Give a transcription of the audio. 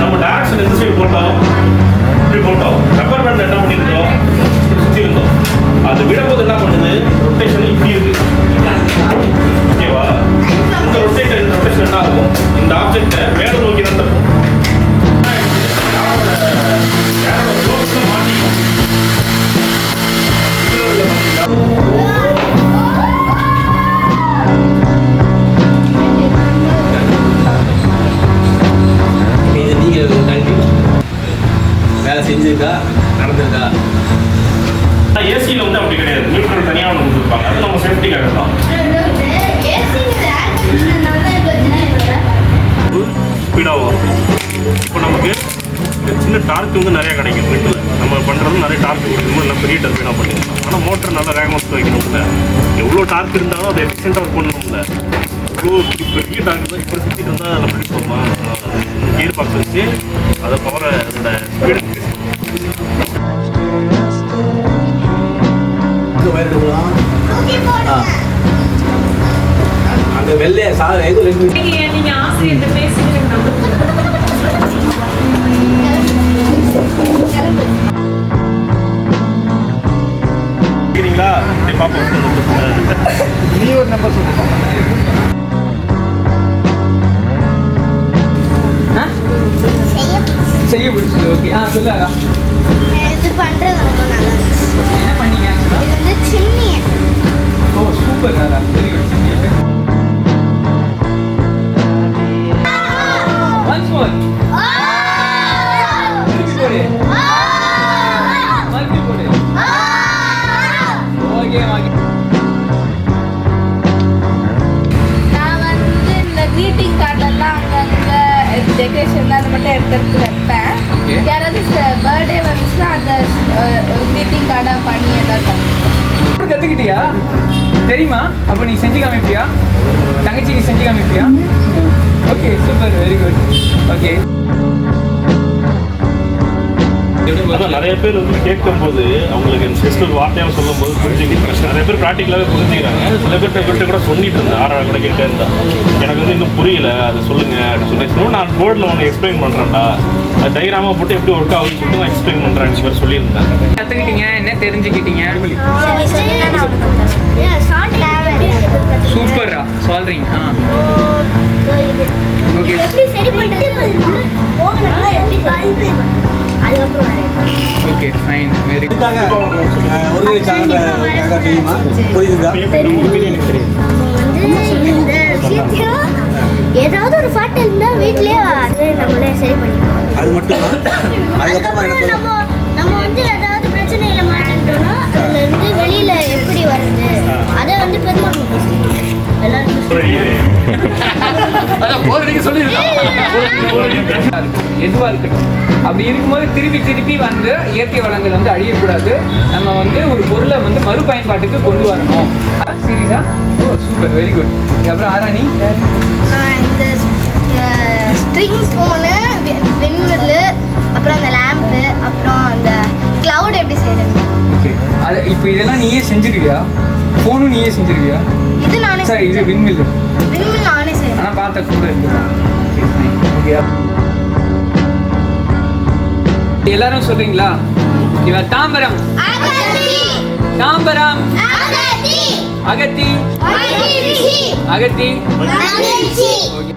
நம்ம சைடு போட்டோம் இப்படி போட்டோம் ரப்பர் பேண்ட் என்ன ஏசியில் வந்து அப்படி கிடையாது. நியூட்ரல் தனியாக ஒன்று கொடுத்துருப்பாங்க. அது நம்ம சேஃப்டிக்காக தான். ஸ்பீடாக வரும் இப்போ நமக்கு சின்ன டார்க் வந்து நிறையா கிடைக்கும். வீட்டில் நம்ம பண்ணுறது நிறைய டார்க் கொடுக்கணும் இல்லை பெரிய டர்பீனாக பண்ணிக்கலாம் ஆனால் மோட்டர் நல்லா வேகமாக வைக்கணும்ல. எவ்வளோ டார்க் இருந்தாலும் அதை எஃபிஷியண்ட்டாக ஒர்க் பண்ணணும்ல. இவ்வளோ பெரிய டார்க் தான் இப்போ சுற்றிட்டு இருந்தால் அதில் பிடிப்போமா கியர் பாக்ஸ் வச்சு அதை பவரை அதோட ஸ்பீடு அங்கே போயிருக்கலாம் ஆ அங்கே வெள்ளை சா ரெண்டு நீங்க நீங்க ஆசிரியர்கிட்ட பார்ப்போம் நீ ஒரு நம்பர் சொல்லுங்க செய்ய பிடிச்சது ஓகே. ஆ சொல்லு இது பண்றது ரொம்ப நல்லா என்ன பண்ணீங்க இது வந்து சின்னி ஓ super very good once more திருப்பி போடு மறுபடி போடு ஓகே ஓகே நான் வந்து இந்த greeting card எல்லாம் அங்கங்க decoration அது மட்டும் எடுத்து எடுத்து வைப்பேன். யாராவது பர்த்டே வந்துச்சுன்னா அந்த ஒரு பண்ணி ஏதாவது பண்ணுவேன். கத்துக்கிட்டியா? தெரியுமா? அப்ப நீ செஞ்சு காமிப்பியா? தங்கச்சி நீ செஞ்சு காமிப்பியா? Okay super very good okay நிறைய பேர் வந்து கேட்கும்போது அவங்களுக்கு இந்த சிஸ்டர் வார்த்தையாக சொல்லும்போது புரிஞ்சுக்கிட்டு நிறைய பேர் ப்ராக்டிக்கலாகவே புரிஞ்சுக்கிறாங்க. சில பேர்ட்ட பேர்ட்ட கூட சொல்லிட்டு இருந்தேன் ஆறாவது கூட கேட்டே இருந்தேன் எனக்கு வந்து இன்னும் புரியல. அது சொல்லுங்க அப்படின்னு சொல்லி நான் போர்டில் ஒன்று எக்ஸ்பிளைன் பண்ணுறேன்டா அது டைராமா போட்டு எப்படி ஒர்க் ஆகுதுன்னு சொல்லிட்டு நான் எக்ஸ்பிளைன் பண்ணுறேன்னு சொல்லி சொல்லியிருந்தேன். கத்துக்கிட்டீங்க என்ன தெரிஞ்சுக்கிட்டீங்க. சூப்பரா சால்ரிங் ஆ. ஓகே. ஃபைன் வெரி ஒரு சேனலுக்காக தெரியுமா புரியுதுதா வந்து இந்த விஷயத்தையும் ஏதாவது ஒரு பாட்டு இருந்தா வீட்லயே அதுக்கப்புறமா என்ன அதுக்கப்புறம் நம்ம நம்ம வந்து ஏதாவது பிரச்சனையில மாட்டிட்டோம்னா அதுல இருந்து வெளியில எப்படி வருது அதை வந்து சொல்லிருக்கோம் எதுவா இருக்கட்டும். அப்படி இருக்கும்போது திருப்பி திருப்பி வந்து இயற்கை வளங்கள் வந்து அழியக்கூடாது. நம்ம வந்து ஒரு பொருளை வந்து மறுபயன்பாட்டுக்கு கொண்டு வரணும். சீரியஸா? சூப்பர். வெரி குட் அப்புறம் ஆராணி? அது இப்போ இதெல்லாம் நீயே செஞ்சிருக்கியா ஃபோனும் நீயே செஞ்சிருக்கியா இது நானே சரி இது விண்மில் விண்மில் நானே செய்யறேன் ஆனால் பார்த்த கூட இருக்கு ஓகே எல்லாரும் சொல்றீங்களா? இவ தாம்பரம். தாம்பரம். அகத்தி. அகத்தி. ஓகே.